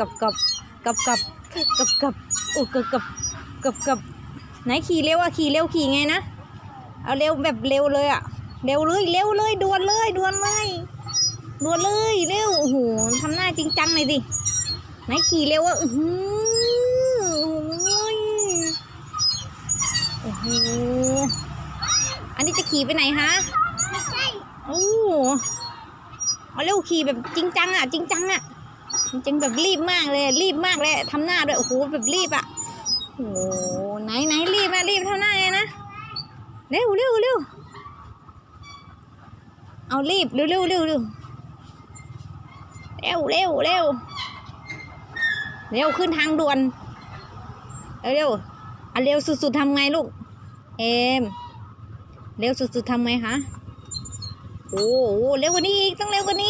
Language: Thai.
กับกับกับกับกับกับโอ้กับกับกับกับไหนขี่เร็วอะขี่เร็วขี่ไงนะ เอาเร็วแบบเร็วเลยอะเร็วเลยเร็วเลยด่วนเลยด่วนเลยด่วนเลยเร็วโอ้โหทำหน้าจริงจังเลยดิไหนขี่เร็วอะอื้อหือโอ้โหอันนี้จะขี่ไปไหนฮะไม่ใช่โอ้เอาเร็วขี่แบบจริงจังอะจริงจังอะ จริงแบบรีบมากเลย รีบมากเลยทำหน้าด้วยโอ้โหแบบรีบอะโอ้ไหนไหนรีบนะรีบทำหน้าไงนะเร็วเร็วเร็วเอารีบเร็วเร็วเร็วเร็วเร็วเร็วเร็วเร็วขึ้นทางด่วนเร็วเร็วอะเร็วสุดๆทำไงลูกเอมเร็วสุดๆทำไงคะโอ้โหเร็วกว่านี้อีกต้องเร็วกว่านี้